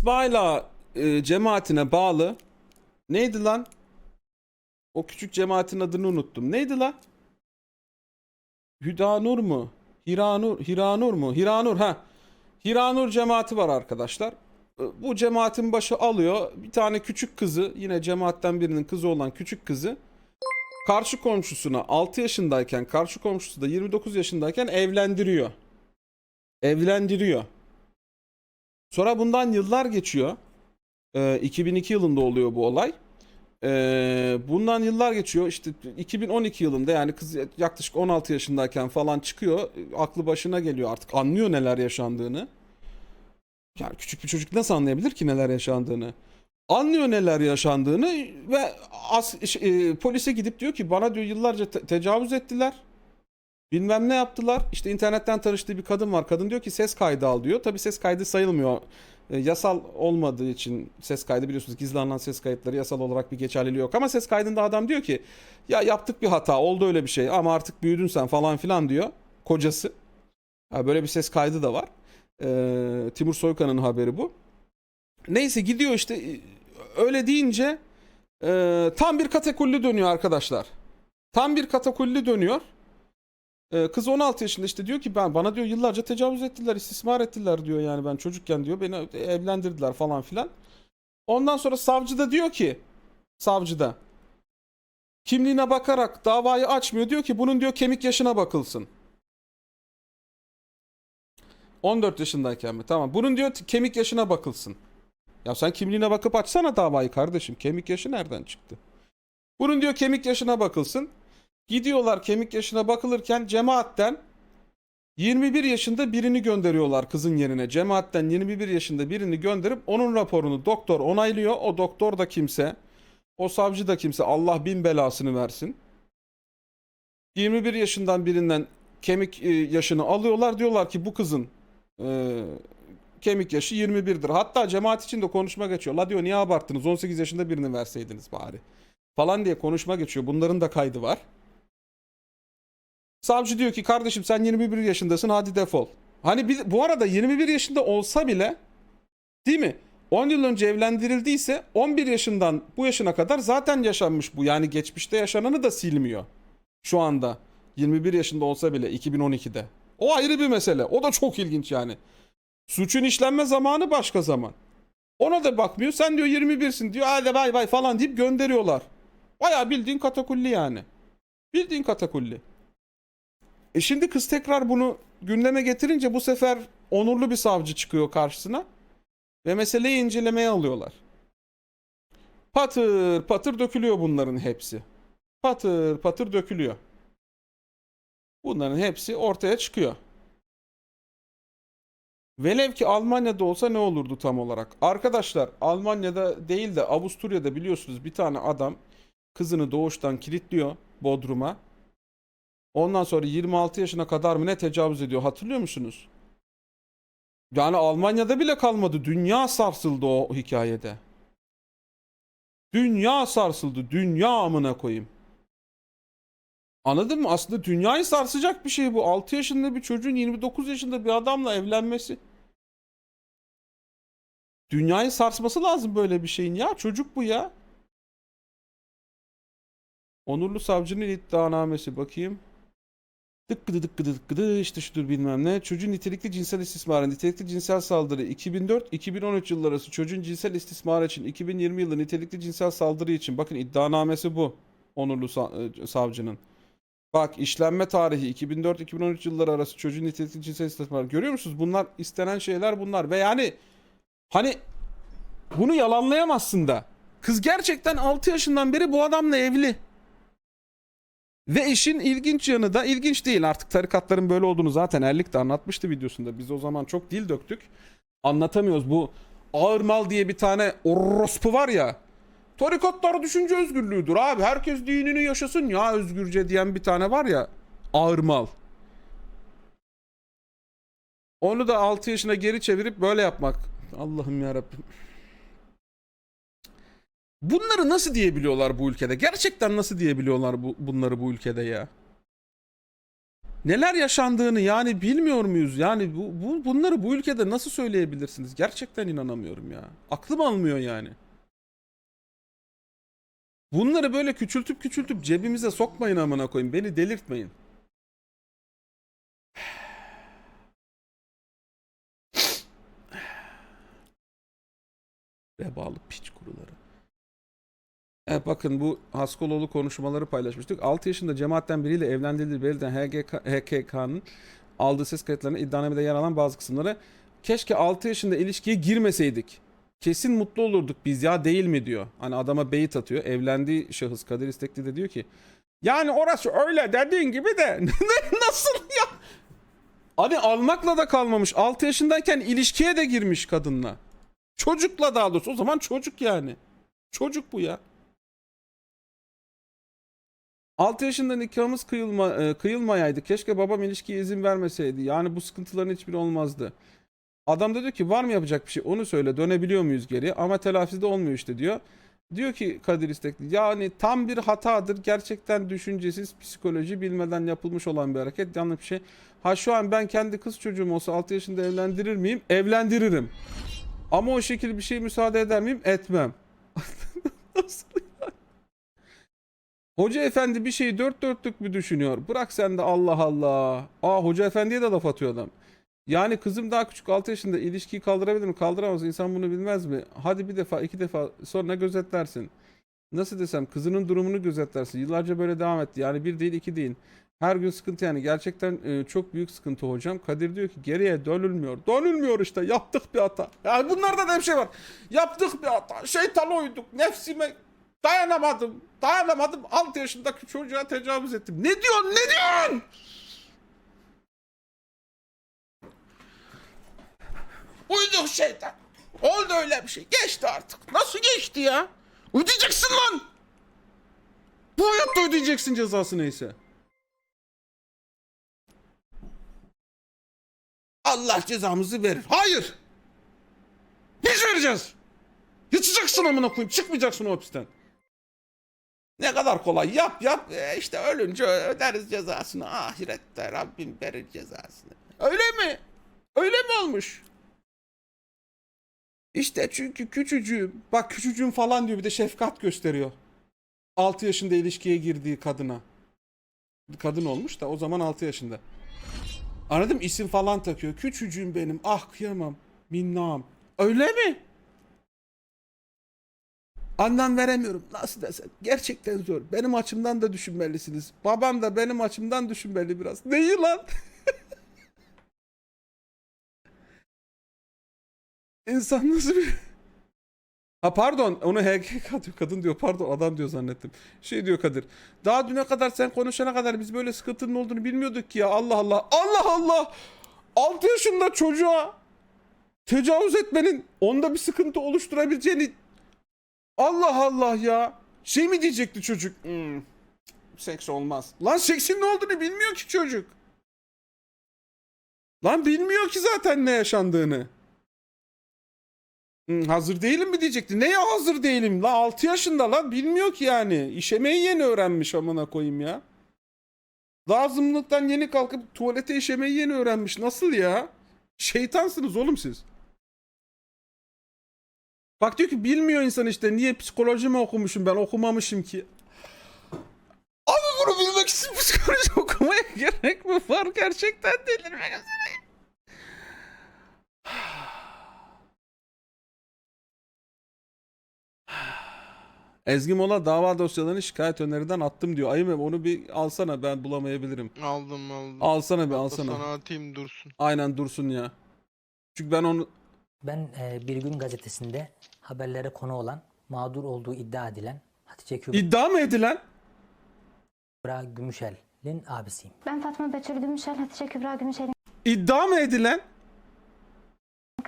İsmaila e, cemaatine bağlı neydi lan? O küçük cemaatin adını unuttum. Neydi lan? Hüdanur mu? Hiranur, Hiranur mu? Hiranur ha. Hiranur cemaati var arkadaşlar. E, Bu cemaatin başı alıyor bir tane küçük kızı yine cemaatten birinin kızı olan küçük kızı karşı komşusuna 6 yaşındayken karşı komşusu da 29 yaşındayken evlendiriyor. Evlendiriyor. Sonra bundan yıllar geçiyor. Ee, 2002 yılında oluyor bu olay. Ee, bundan yıllar geçiyor. İşte 2012 yılında yani kız yaklaşık 16 yaşındayken falan çıkıyor. Aklı başına geliyor artık. Anlıyor neler yaşandığını. Yani küçük bir çocuk nasıl anlayabilir ki neler yaşandığını? Anlıyor neler yaşandığını ve as, ş- e, polise gidip diyor ki bana diyor yıllarca te- tecavüz ettiler. Bilmem ne yaptılar. İşte internetten tanıştığı bir kadın var. Kadın diyor ki ses kaydı al diyor. Tabii ses kaydı sayılmıyor. E, yasal olmadığı için ses kaydı biliyorsunuz gizli alınan ses kayıtları yasal olarak bir geçerliliği yok. Ama ses kaydında adam diyor ki ya yaptık bir hata oldu öyle bir şey ama artık büyüdün sen falan filan diyor. Kocası. Ha, böyle bir ses kaydı da var. E, Timur Soykan'ın haberi bu. Neyse gidiyor işte e, öyle deyince e, tam bir katakulli dönüyor arkadaşlar. Tam bir katakulli dönüyor. Ee, kız 16 yaşında işte diyor ki ben bana diyor yıllarca tecavüz ettiler, istismar ettiler diyor yani ben çocukken diyor beni evlendirdiler falan filan. Ondan sonra savcı da diyor ki savcı da kimliğine bakarak davayı açmıyor diyor ki bunun diyor kemik yaşına bakılsın. 14 yaşındayken mi? Tamam. Bunun diyor kemik yaşına bakılsın. Ya sen kimliğine bakıp açsana davayı kardeşim. Kemik yaşı nereden çıktı? Bunun diyor kemik yaşına bakılsın. Gidiyorlar kemik yaşına bakılırken cemaatten 21 yaşında birini gönderiyorlar kızın yerine. Cemaatten 21 yaşında birini gönderip onun raporunu doktor onaylıyor. O doktor da kimse, o savcı da kimse Allah bin belasını versin. 21 yaşından birinden kemik e, yaşını alıyorlar. Diyorlar ki bu kızın e, kemik yaşı 21'dir. Hatta cemaat için de konuşma geçiyor. La diyor niye abarttınız 18 yaşında birini verseydiniz bari. Falan diye konuşma geçiyor. Bunların da kaydı var. Savcı diyor ki kardeşim sen 21 yaşındasın hadi defol. Hani bir- bu arada 21 yaşında olsa bile değil mi? 10 yıl önce evlendirildiyse 11 yaşından bu yaşına kadar zaten yaşanmış bu. Yani geçmişte yaşananı da silmiyor. Şu anda 21 yaşında olsa bile 2012'de. O ayrı bir mesele. O da çok ilginç yani. Suçun işlenme zamanı başka zaman. Ona da bakmıyor. Sen diyor 21'sin diyor. Hadi bay bay falan deyip gönderiyorlar. Bayağı bildiğin katakulli yani. Bildiğin katakulli. E şimdi kız tekrar bunu gündeme getirince bu sefer onurlu bir savcı çıkıyor karşısına ve meseleyi incelemeye alıyorlar. Patır patır dökülüyor bunların hepsi. Patır patır dökülüyor. Bunların hepsi ortaya çıkıyor. Velev ki Almanya'da olsa ne olurdu tam olarak? Arkadaşlar Almanya'da değil de Avusturya'da biliyorsunuz bir tane adam kızını doğuştan kilitliyor Bodrum'a. Ondan sonra 26 yaşına kadar mı ne tecavüz ediyor hatırlıyor musunuz? Yani Almanya'da bile kalmadı. Dünya sarsıldı o hikayede. Dünya sarsıldı. Dünya amına koyayım. Anladın mı? Aslında dünyayı sarsacak bir şey bu. 6 yaşında bir çocuğun 29 yaşında bir adamla evlenmesi. Dünyayı sarsması lazım böyle bir şeyin ya. Çocuk bu ya. Onurlu savcının iddianamesi bakayım. Dıkkıdı dıkkıdı dıkkıdı işte şudur bilmem ne. Çocuğun nitelikli cinsel istismarı, nitelikli cinsel saldırı 2004-2013 yılları arası çocuğun cinsel istismarı için 2020 yılı nitelikli cinsel saldırı için bakın iddianamesi bu. Onurlu e, savcının. Bak işlenme tarihi 2004-2013 yılları arası çocuğun nitelikli cinsel istismarı. Görüyor musunuz? Bunlar istenen şeyler bunlar. Ve yani hani bunu yalanlayamazsın da. Kız gerçekten 6 yaşından beri bu adamla evli. Ve işin ilginç yanı da ilginç değil artık tarikatların böyle olduğunu zaten Erlik de anlatmıştı videosunda. Biz o zaman çok dil döktük. Anlatamıyoruz bu ağır mal diye bir tane orospu var ya. Tarikatlar düşünce özgürlüğüdür abi. Herkes dinini yaşasın ya özgürce diyen bir tane var ya. Ağır mal. Onu da 6 yaşına geri çevirip böyle yapmak. Allah'ım ya Rabbim. Bunları nasıl diyebiliyorlar bu ülkede? Gerçekten nasıl diyebiliyorlar bu, bunları bu ülkede ya? neler yaşandığını yani bilmiyor muyuz? Yani bu, bu bunları bu ülkede nasıl söyleyebilirsiniz? Gerçekten inanamıyorum ya. Aklım almıyor yani. Bunları böyle küçültüp küçültüp cebimize sokmayın amına koyayım. Beni delirtmeyin. Vebalı piç kuruları. Evet bakın bu Haskoloğlu konuşmaları paylaşmıştık. 6 yaşında cemaatten biriyle evlendirildiği belirten HGK, HKK'nın aldığı ses kayıtlarına iddianamede yer alan bazı kısımları keşke 6 yaşında ilişkiye girmeseydik. Kesin mutlu olurduk biz ya değil mi diyor. Hani adama beyit atıyor. Evlendiği şahıs Kadir İstekli de diyor ki yani orası öyle dediğin gibi de nasıl ya? Hani almakla da kalmamış. 6 yaşındayken ilişkiye de girmiş kadınla. Çocukla daha doğrusu. O zaman çocuk yani. Çocuk bu ya. 6 yaşında nikahımız kıyılma, e, kıyılmayaydı. Keşke babam ilişkiye izin vermeseydi. Yani bu sıkıntıların hiçbiri olmazdı. Adam da diyor ki var mı yapacak bir şey? Onu söyle dönebiliyor muyuz geri? Ama telafisi de olmuyor işte diyor. Diyor ki Kadir İstekli yani tam bir hatadır. Gerçekten düşüncesiz psikoloji bilmeden yapılmış olan bir hareket. Yanlış bir şey. Ha şu an ben kendi kız çocuğum olsa 6 yaşında evlendirir miyim? Evlendiririm. Ama o şekilde bir şey müsaade eder miyim? Etmem. Hoca efendi bir şeyi dört dörtlük mü düşünüyor? Bırak sen de Allah Allah. Aa hoca efendiye de laf atıyor adam. Yani kızım daha küçük 6 yaşında ilişkiyi kaldırabilir mi? Kaldıramaz. İnsan bunu bilmez mi? Hadi bir defa iki defa sonra gözetlersin. Nasıl desem kızının durumunu gözetlersin. Yıllarca böyle devam etti. Yani bir değil iki değil. Her gün sıkıntı yani. Gerçekten e, çok büyük sıkıntı hocam. Kadir diyor ki geriye dönülmüyor. Dönülmüyor işte. Yaptık bir hata. Yani bunlarda da hep şey var. Yaptık bir hata. Şeytana uyduk. Nefsime dayanamadım. Dayanamadım. 6 yaşındaki çocuğa tecavüz ettim. Ne diyorsun? Ne diyorsun? Uyduk şeytan. Oldu öyle bir şey. Geçti artık. Nasıl geçti ya? Ödeyeceksin lan. Bu hayatta ödeyeceksin cezası neyse. Allah cezamızı verir. Hayır. Biz vereceğiz. Yatacaksın amına koyayım. Çıkmayacaksın o hapisten. Ne kadar kolay. Yap yap. E işte ölünce öderiz cezasını. Ahirette Rabbim verir cezasını. Öyle mi? Öyle mi olmuş? İşte çünkü küçücüğüm. Bak küçücüğüm falan diyor bir de şefkat gösteriyor. 6 yaşında ilişkiye girdiği kadına. Kadın olmuş da o zaman 6 yaşında. Anladım isim falan takıyor. Küçücüğüm benim. Ah kıyamam. Minnam. Öyle mi? Anlam veremiyorum. Nasıl desem. Gerçekten zor. Benim açımdan da düşünmelisiniz. Babam da benim açımdan düşünmeli biraz. Neyi lan? İnsan nasıl bir... Ha pardon onu HGK diyor kadın diyor pardon adam diyor zannettim. Şey diyor Kadir. Daha düne kadar sen konuşana kadar biz böyle sıkıntının olduğunu bilmiyorduk ki ya Allah Allah. Allah Allah. 6 yaşında çocuğa tecavüz etmenin onda bir sıkıntı oluşturabileceğini Allah Allah ya. Şey mi diyecekti çocuk? Hmm, seks olmaz. Lan seksin ne olduğunu bilmiyor ki çocuk. Lan bilmiyor ki zaten ne yaşandığını. Hmm, hazır değilim mi diyecekti. Neye hazır değilim? La 6 yaşında lan bilmiyor ki yani. İşemeyi yeni öğrenmiş amına koyayım ya. Lazımlıktan yeni kalkıp tuvalete işemeyi yeni öğrenmiş. Nasıl ya? Şeytansınız oğlum siz. Bak diyor ki bilmiyor insan işte. Niye psikoloji mi okumuşum ben okumamışım ki. Abi bunu bilmek için psikoloji okumaya gerek mi var? Gerçekten delirmek üzereyim. Ezgi Mola dava dosyalarını şikayet önerinden attım diyor. Ayım onu bir alsana ben bulamayabilirim. Aldım aldım. Alsana bir alsana. Sana atayım dursun. Aynen dursun ya. Çünkü ben onu Ben e, Bir Gün gazetesinde haberlere konu olan, mağdur olduğu iddia edilen Hatice Kübra iddia mı edilen? Gümüşel'in abisiyim. Ben Fatma Betül Gümüşel, Hatice Kübra Gümüşel'in İddia mı edilen?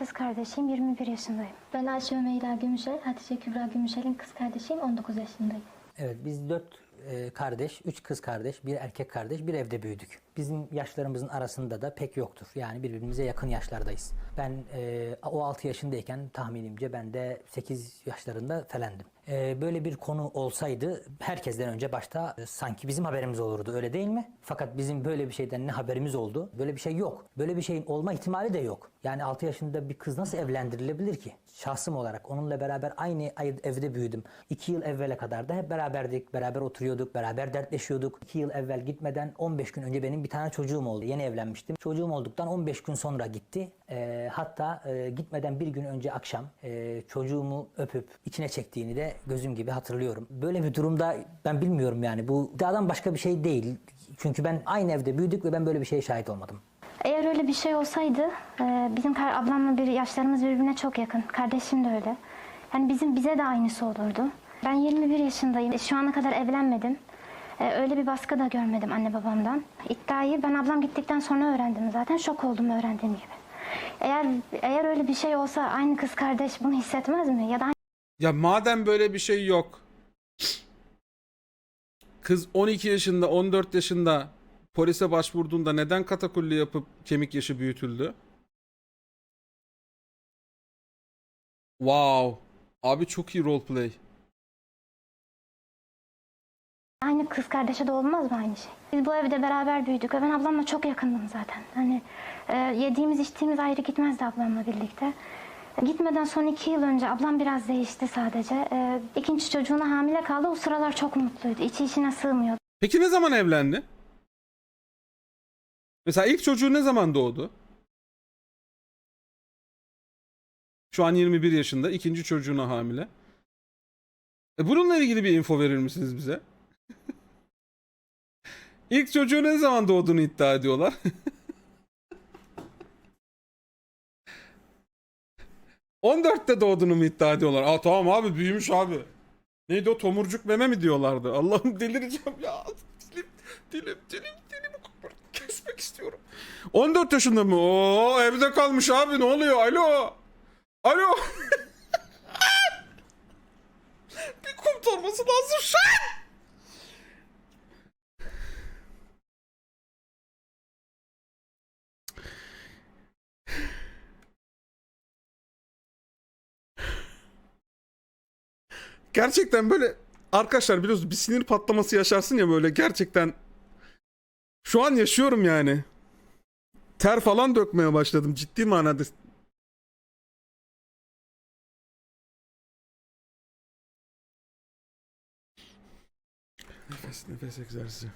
kız kardeşiyim, 21 yaşındayım. Ben Ayşe Ömeyla Gümüşel, Hatice Kübra Gümüşel'in kız kardeşiyim, 19 yaşındayım. Evet biz dört e, kardeş, üç kız kardeş, bir erkek kardeş, bir evde büyüdük. Bizim yaşlarımızın arasında da pek yoktur. Yani birbirimize yakın yaşlardayız. Ben e, o 6 yaşındayken tahminimce ben de 8 yaşlarında falandım. Ee, böyle bir konu olsaydı herkesten önce başta e, sanki bizim haberimiz olurdu öyle değil mi? Fakat bizim böyle bir şeyden ne haberimiz oldu? Böyle bir şey yok. Böyle bir şeyin olma ihtimali de yok. Yani 6 yaşında bir kız nasıl evlendirilebilir ki? Şahsım olarak onunla beraber aynı ay- evde büyüdüm. 2 yıl evvele kadar da hep beraberdik, beraber oturuyorduk, beraber dertleşiyorduk. 2 yıl evvel gitmeden 15 gün önce benim bir tane çocuğum oldu. Yeni evlenmiştim. Çocuğum olduktan 15 gün sonra gitti. Ee, hatta e, gitmeden bir gün önce akşam e, çocuğumu öpüp içine çektiğini de gözüm gibi hatırlıyorum. Böyle bir durumda ben bilmiyorum yani bu iddiadan başka bir şey değil. Çünkü ben aynı evde büyüdük ve ben böyle bir şeye şahit olmadım. Eğer öyle bir şey olsaydı e, bizim ablamla bir yaşlarımız birbirine çok yakın. Kardeşim de öyle. Yani bizim bize de aynısı olurdu. Ben 21 yaşındayım. Şu ana kadar evlenmedim. E, Öyle bir baskı da görmedim anne babamdan. İddiayı ben ablam gittikten sonra öğrendim zaten. Şok oldum öğrendiğim gibi. Eğer eğer öyle bir şey olsa aynı kız kardeş bunu hissetmez mi? Ya da Ya madem böyle bir şey yok. Kız 12 yaşında, 14 yaşında polise başvurduğunda neden katakulli yapıp kemik yaşı büyütüldü? Wow. Abi çok iyi roleplay. Aynı kız kardeşe de olmaz mı aynı şey? Biz bu evde beraber büyüdük ben ablamla çok yakındım zaten. Hani e, yediğimiz içtiğimiz ayrı gitmezdi ablamla birlikte. Gitmeden son iki yıl önce ablam biraz değişti sadece. E, ikinci çocuğuna hamile kaldı. O sıralar çok mutluydu. İçi içine sığmıyordu. Peki ne zaman evlendi? Mesela ilk çocuğu ne zaman doğdu? Şu an 21 yaşında. ikinci çocuğuna hamile. E bununla ilgili bir info verir misiniz bize? İlk çocuğu ne zaman doğduğunu iddia ediyorlar. ...14'te doğduğunu mu iddia ediyorlar? Aa tamam abi büyümüş abi. Neydi o tomurcuk meme mi diyorlardı? Allah'ım delireceğim ya. Dilim, dilim, dilim, dilimi kesmek istiyorum. 14 yaşında mı? Oo evde kalmış abi ne oluyor? Alo. Alo. Bir kum torbası lazım şu. Gerçekten böyle arkadaşlar biliyorsunuz bir sinir patlaması yaşarsın ya böyle gerçekten şu an yaşıyorum yani. Ter falan dökmeye başladım ciddi manada. Nefes nefes egzersizi.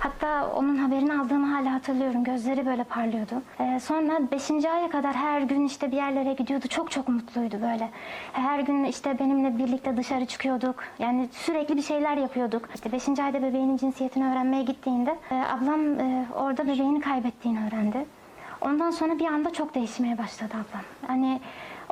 Hatta onun haberini aldığımı hala hatırlıyorum. Gözleri böyle parlıyordu. E, sonra 5. aya kadar her gün işte bir yerlere gidiyordu. Çok çok mutluydu böyle. Her gün işte benimle birlikte dışarı çıkıyorduk. Yani sürekli bir şeyler yapıyorduk. İşte 5. ayda bebeğinin cinsiyetini öğrenmeye gittiğinde e, ablam e, orada bebeğini kaybettiğini öğrendi. Ondan sonra bir anda çok değişmeye başladı ablam. Hani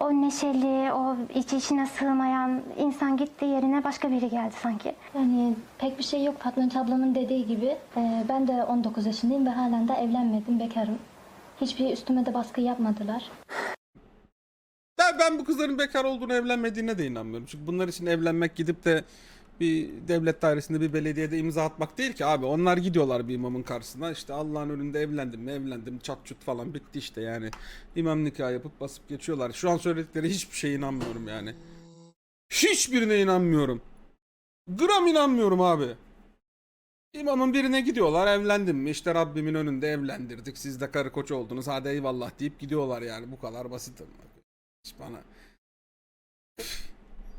o neşeli, o iç içine sığmayan insan gitti yerine başka biri geldi sanki. Yani pek bir şey yok Fatma ablamın dediği gibi. Ee, ben de 19 yaşındayım ve halen de evlenmedim, bekarım. Hiçbir üstüme de baskı yapmadılar. Ben, ben bu kızların bekar olduğunu evlenmediğine de inanmıyorum. Çünkü bunlar için evlenmek gidip de bir devlet dairesinde bir belediyede imza atmak değil ki abi. Onlar gidiyorlar bir imamın karşısına işte Allah'ın önünde evlendim mi evlendim çat çut falan bitti işte yani. İmam nikah yapıp basıp geçiyorlar. Şu an söyledikleri hiçbir şeye inanmıyorum yani. Hiçbirine inanmıyorum. Gram inanmıyorum abi. İmamın birine gidiyorlar evlendim mi işte Rabbimin önünde evlendirdik siz de karı koç oldunuz hadi eyvallah deyip gidiyorlar yani bu kadar basit. Bana.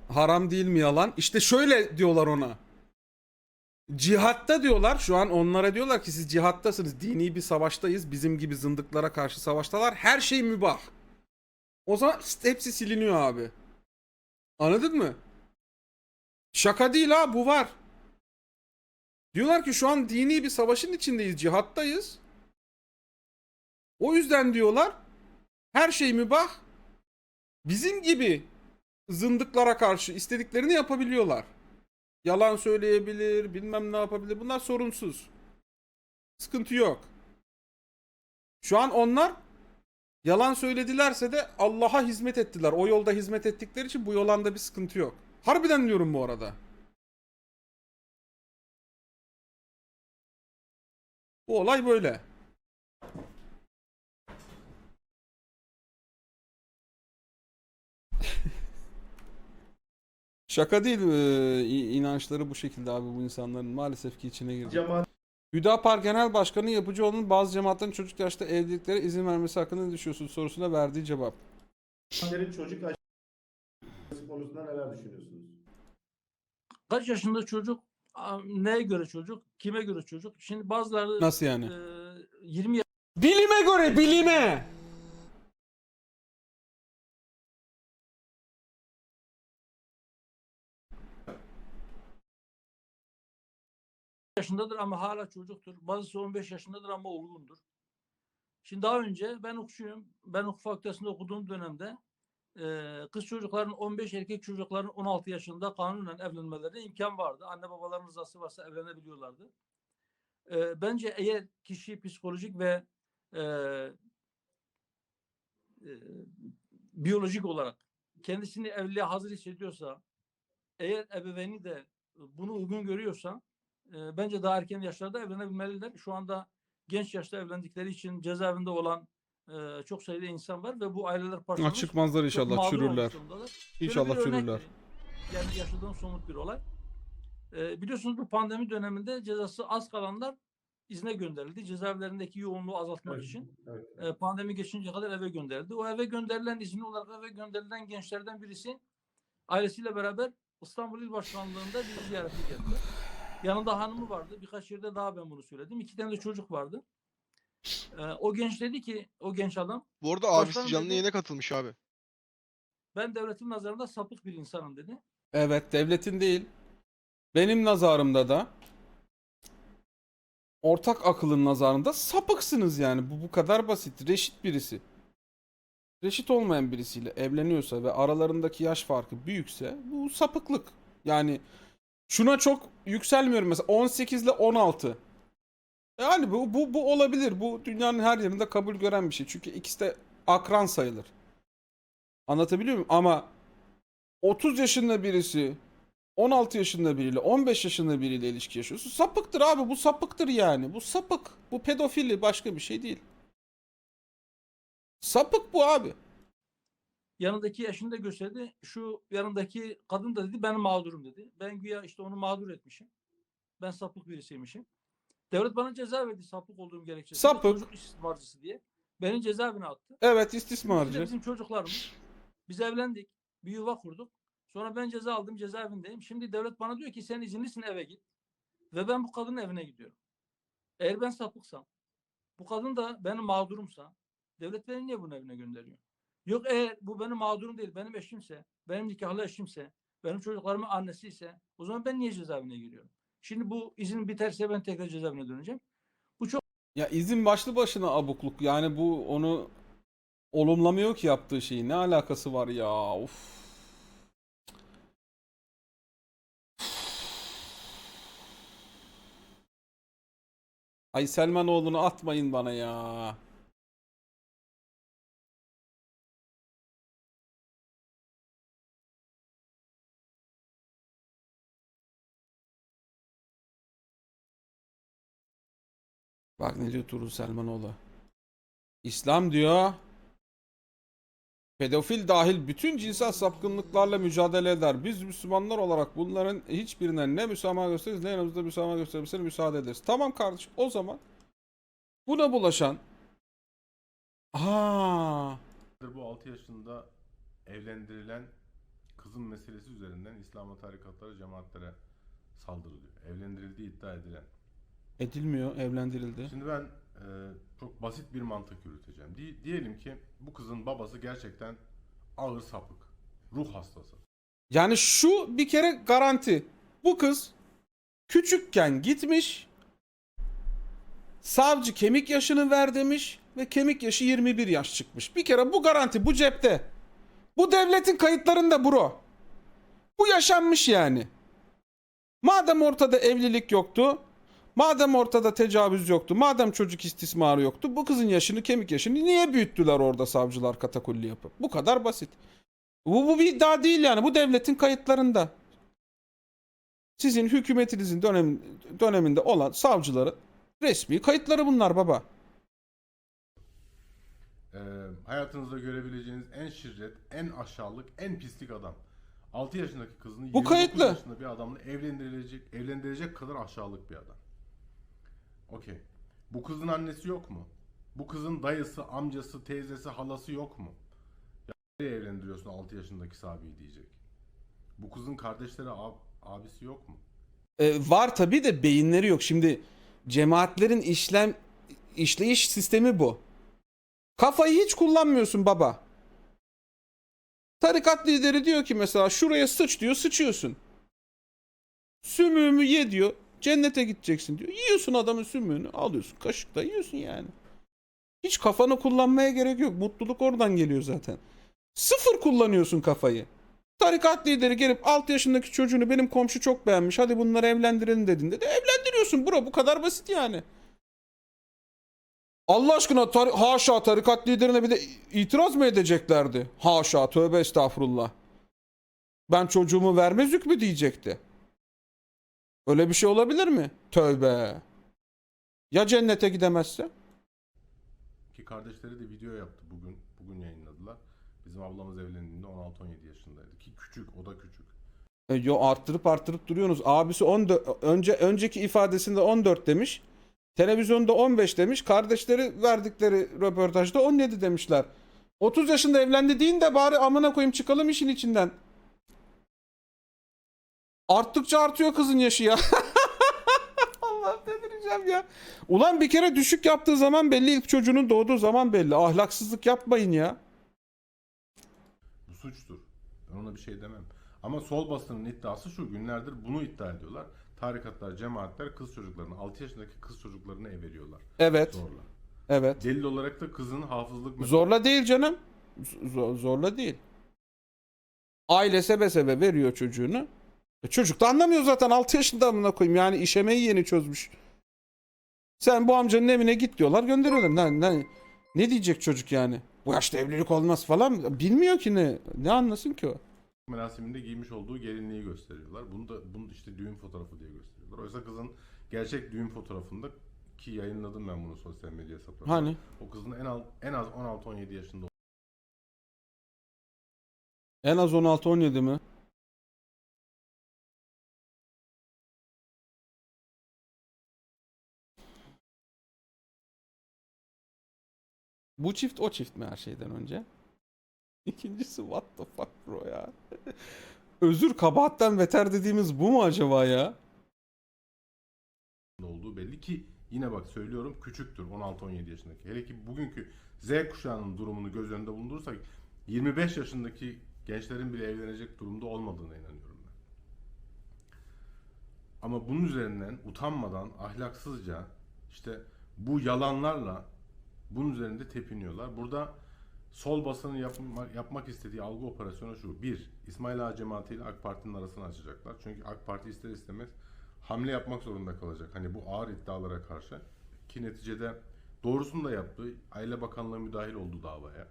Haram değil mi yalan? İşte şöyle diyorlar ona. Cihatta diyorlar şu an onlara diyorlar ki siz cihattasınız dini bir savaştayız bizim gibi zındıklara karşı savaştalar her şey mübah. O zaman hepsi siliniyor abi. Anladın mı? Şaka değil ha bu var. Diyorlar ki şu an dini bir savaşın içindeyiz cihattayız. O yüzden diyorlar her şey mübah. Bizim gibi zındıklara karşı istediklerini yapabiliyorlar. Yalan söyleyebilir, bilmem ne yapabilir. Bunlar sorunsuz. Sıkıntı yok. Şu an onlar yalan söyledilerse de Allah'a hizmet ettiler. O yolda hizmet ettikleri için bu yolanda bir sıkıntı yok. Harbiden diyorum bu arada. Bu olay böyle. Şaka değil e, inançları bu şekilde abi bu insanların maalesef ki içine girdi. Cemaat Hüdapar Genel Başkanı Yapıcıoğlu'nun bazı cemaatlerin çocuk yaşta evliliklere izin vermesi hakkında ne düşünüyorsun sorusuna verdiği cevap. Cemaatlerin çocuk aşısı konusunda neler düşünüyorsunuz? Kaç yaşında çocuk? a- Neye göre çocuk? Kime göre çocuk? Şimdi bazıları Nasıl yani? e, 20 Bilime göre bilime. Yaşındadır ama hala çocuktur. Bazısı 15 yaşındadır ama olgundur. Şimdi daha önce ben hukukçuyum. Ben hukuk fakültesinde okuduğum dönemde e, kız çocukların 15, erkek çocukların 16 yaşında kanunen evlenmelerine imkan vardı. Anne babaların rızası varsa evlenebiliyorlardı. E, bence eğer kişi psikolojik ve e, e, biyolojik olarak kendisini evliliğe hazır hissediyorsa, eğer ebeveyni de bunu uygun görüyorsa, e, bence daha erken yaşlarda evlenebilmeliler. Şu anda genç yaşta evlendikleri için cezaevinde olan e, çok sayıda insan var ve bu aileler parçalanmış. Çıkmazlar inşallah çürürler. İnşallah çürürler. Yani yaşadığım somut bir olay. E, biliyorsunuz bu pandemi döneminde cezası az kalanlar izne gönderildi. Cezaevlerindeki yoğunluğu azaltmak Evet. için Evet. e, pandemi geçince kadar eve gönderildi. O eve gönderilen izinli olarak eve gönderilen gençlerden birisi ailesiyle beraber İstanbul İl Başkanlığı'nda bir ziyarete geldi. Yanında hanımı vardı. Birkaç yerde daha ben bunu söyledim. İki tane de çocuk vardı. E, o genç dedi ki, o genç adam, Bu arada abisi canlı dedi- yayına katılmış abi. ben devletin nazarında sapık bir insanım dedi. Evet devletin değil. Benim nazarımda da ortak akılın nazarında sapıksınız yani. Bu bu kadar basit. Reşit birisi. Reşit olmayan birisiyle evleniyorsa ve aralarındaki yaş farkı büyükse bu sapıklık. Yani şuna çok yükselmiyorum mesela 18 ile 16. Yani bu, bu, bu olabilir. Bu dünyanın her yerinde kabul gören bir şey. Çünkü ikisi de akran sayılır. Anlatabiliyor muyum? Ama 30 yaşında birisi 16 yaşında biriyle 15 yaşında biriyle ilişki yaşıyorsun. Sapıktır abi bu sapıktır yani. Bu sapık. Bu pedofili başka bir şey değil. Sapık bu abi. Yanındaki eşini de gösterdi. Şu yanındaki kadın da dedi ben mağdurum dedi. Ben güya işte onu mağdur etmişim. Ben sapık birisiymişim. Devlet bana ceza verdi sapık olduğum gerekçesiyle. Sapık. Çocuk istismarcısı diye. Beni cezaevine attı. Evet istismarcı. bizim çocuklarımız. Biz evlendik. Bir yuva kurduk. Sonra ben ceza aldım cezaevindeyim. Şimdi devlet bana diyor ki sen izinlisin eve git. Ve ben bu kadının evine gidiyorum. Eğer ben sapıksam, bu kadın da benim mağdurumsa, devlet beni niye bunun evine gönderiyor? Yok eğer bu benim mağdurum değil, benim eşimse, benim nikahlı eşimse, benim çocuklarımın annesi ise o zaman ben niye cezaevine giriyorum? Şimdi bu izin biterse ben tekrar cezaevine döneceğim. Bu çok Ya izin başlı başına abukluk. Yani bu onu olumlamıyor ki yaptığı şeyi. Ne alakası var ya? Of. Ay Selmanoğlu'nu atmayın bana ya. Bak ne diyor Tuğrul Selmanoğlu. İslam diyor. Pedofil dahil bütün cinsel sapkınlıklarla mücadele eder. Biz Müslümanlar olarak bunların hiçbirine ne müsamaha gösteririz ne yanımızda müsamaha göstermesine müsaade ederiz. Tamam kardeşim o zaman buna bulaşan Aa, Bu 6 yaşında evlendirilen kızın meselesi üzerinden İslam'a tarikatlara, cemaatlere saldırılıyor. Evlendirildiği iddia edilen. Edilmiyor, evlendirildi. Şimdi ben e, çok basit bir mantık yürüteceğim. Di- diyelim ki bu kızın babası gerçekten ağır sapık, ruh hastası. Yani şu bir kere garanti. Bu kız küçükken gitmiş. Savcı kemik yaşını ver demiş ve kemik yaşı 21 yaş çıkmış. Bir kere bu garanti bu cepte. Bu devletin kayıtlarında bro. Bu yaşanmış yani. Madem ortada evlilik yoktu, madem ortada tecavüz yoktu, madem çocuk istismarı yoktu, bu kızın yaşını, kemik yaşını niye büyüttüler orada savcılar katakulli yapıp? Bu kadar basit. Bu, bu bir iddia değil yani. Bu devletin kayıtlarında. Sizin hükümetinizin dönem, döneminde olan savcıların resmi kayıtları bunlar baba. E, hayatınızda görebileceğiniz en şirret, en aşağılık, en pislik adam. 6 yaşındaki kızını Bu 29 kayıtlı. yaşında bir adamla evlendirecek, evlendirecek kadar aşağılık bir adam. Okey. Bu kızın annesi yok mu? Bu kızın dayısı, amcası, teyzesi, halası yok mu? Ya nereye evlendiriyorsun 6 yaşındaki Sabi'yi diyecek. Bu kızın kardeşleri, ab- abisi yok mu? E, var tabii de beyinleri yok. Şimdi cemaatlerin işlem işleyiş sistemi bu. Kafayı hiç kullanmıyorsun baba. Tarikat lideri diyor ki mesela şuraya sıç diyor sıçıyorsun. Sümüğümü ye diyor. Cennete gideceksin diyor. Yiyorsun adamın sümüğünü alıyorsun. Kaşıkla yiyorsun yani. Hiç kafanı kullanmaya gerek yok. Mutluluk oradan geliyor zaten. Sıfır kullanıyorsun kafayı. Tarikat lideri gelip 6 yaşındaki çocuğunu benim komşu çok beğenmiş. Hadi bunları evlendirelim dediğinde de evlendiriyorsun bro. Bu kadar basit yani. Allah aşkına tar- haşa tarikat liderine bir de itiraz mı edeceklerdi? Haşa tövbe estağfurullah. Ben çocuğumu vermez hükmü diyecekti. Öyle bir şey olabilir mi? Tövbe. Ya cennete gidemezse? Ki kardeşleri de video yaptı bugün. Bugün yayınladılar. Bizim ablamız evlendiğinde 16-17 yaşındaydı. Ki küçük, o da küçük. E, yo arttırıp arttırıp duruyorsunuz. Abisi 14 önce önceki ifadesinde 14 demiş. Televizyonda 15 demiş. Kardeşleri verdikleri röportajda 17 demişler. 30 yaşında evlendi deyin de bari amına koyayım çıkalım işin içinden. Arttıkça artıyor kızın yaşı ya. Allah delireceğim ya. Ulan bir kere düşük yaptığı zaman belli ilk çocuğunun doğduğu zaman belli. Ahlaksızlık yapmayın ya. Bu suçtur. Ben ona bir şey demem. Ama sol basının iddiası şu günlerdir bunu iddia ediyorlar. Tarikatlar, cemaatler kız çocuklarını, 6 yaşındaki kız çocuklarını ev veriyorlar. Evet. Zorla. Evet. Delil olarak da kızın hafızlık Zorla değil canım. Z- zorla değil. Aile sebe sebe veriyor çocuğunu. E çocuk da anlamıyor zaten 6 yaşında amına koyayım. Yani işemeyi yeni çözmüş. Sen bu amcanın evine git diyorlar gönderiyorlar. Ne, ne, ne diyecek çocuk yani? Bu yaşta evlilik olmaz falan. Bilmiyor ki ne. Ne anlasın ki o? merasiminde giymiş olduğu gelinliği gösteriyorlar. Bunu da bunu işte düğün fotoğrafı diye gösteriyorlar. Oysa kızın gerçek düğün fotoğrafında ki yayınladım ben bunu sosyal medya hesaplarımda. Hani? O kızın en az en az 16-17 yaşında En az 16-17 mi? Bu çift o çift mi her şeyden önce? İkincisi what the fuck bro ya. Özür kabahatten beter dediğimiz bu mu acaba ya? olduğu belli ki yine bak söylüyorum küçüktür 16-17 yaşındaki. Hele ki bugünkü Z kuşağının durumunu göz önünde bulundurursak 25 yaşındaki gençlerin bile evlenecek durumda olmadığına inanıyorum ben. Ama bunun üzerinden utanmadan ahlaksızca işte bu yalanlarla bunun üzerinde tepiniyorlar. Burada sol basının yapma- yapmak istediği algı operasyonu şu. Bir, İsmail Ağa cemaati ile AK Parti'nin arasını açacaklar. Çünkü AK Parti ister istemez hamle yapmak zorunda kalacak. Hani bu ağır iddialara karşı. Ki neticede doğrusunu da yaptı. Aile Bakanlığı müdahil oldu davaya.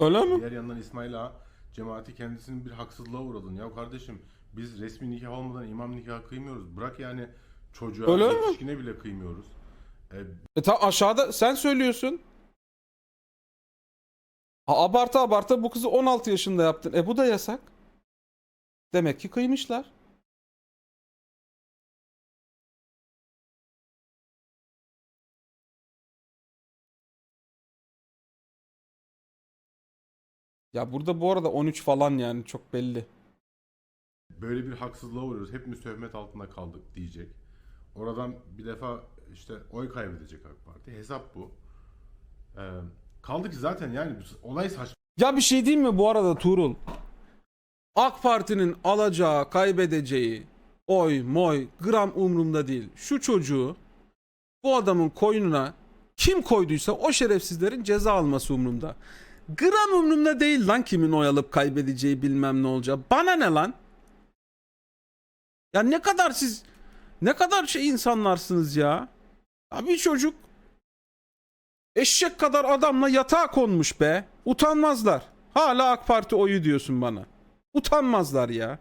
Öyle mi? Diğer yandan İsmail Ağa cemaati kendisinin bir haksızlığa uğradın. Ya kardeşim biz resmi nikah olmadan imam nikahı kıymıyoruz. Bırak yani çocuğa, Öyle mi? yetişkine bile kıymıyoruz. E, E ta aşağıda sen söylüyorsun. Ha, abartı abartı bu kızı 16 yaşında yaptın. E bu da yasak. Demek ki kıymışlar. Ya burada bu arada 13 falan yani çok belli. böyle bir haksızlığa uğruyoruz. Hepimiz töhmet altında kaldık diyecek. Oradan bir defa işte oy kaybedecek AK Parti. Hesap bu. Ee, kaldı ki zaten yani olay saçma. Ya bir şey diyeyim mi bu arada Tuğrul? AK Parti'nin alacağı, kaybedeceği oy, moy, gram umrumda değil. Şu çocuğu bu adamın koynuna kim koyduysa o şerefsizlerin ceza alması umrumda. Gram umrumda değil lan kimin oy alıp kaybedeceği bilmem ne olacağı. Bana ne lan? Ya ne kadar siz ne kadar şey insanlarsınız ya. Bir çocuk Eşek kadar adamla yatağa konmuş be. Utanmazlar. Hala AK Parti oyu diyorsun bana. Utanmazlar ya.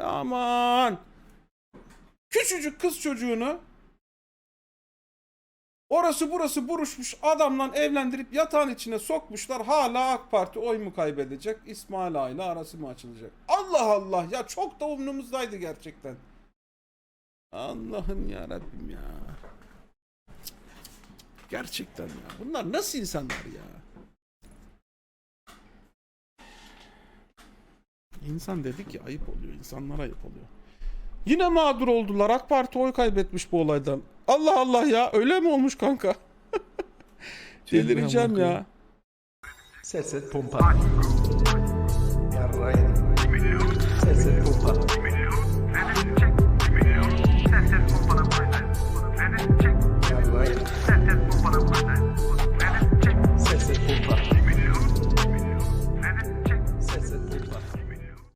Aman. Küçücük kız çocuğunu Orası burası buruşmuş adamla evlendirip yatağın içine sokmuşlar. Hala AK Parti oy mu kaybedecek? İsmail Ağa ile arası mı açılacak? Allah Allah ya çok da umrumuzdaydı gerçekten. Allah'ım ya Rabbim ya. Gerçekten ya. Bunlar nasıl insanlar ya? İnsan dedik ya ayıp oluyor. İnsanlara ayıp oluyor. Yine mağdur oldular. AK Parti oy kaybetmiş bu olaydan. Allah Allah ya. Öyle mi olmuş kanka? Delireceğim ya. Set set pompa.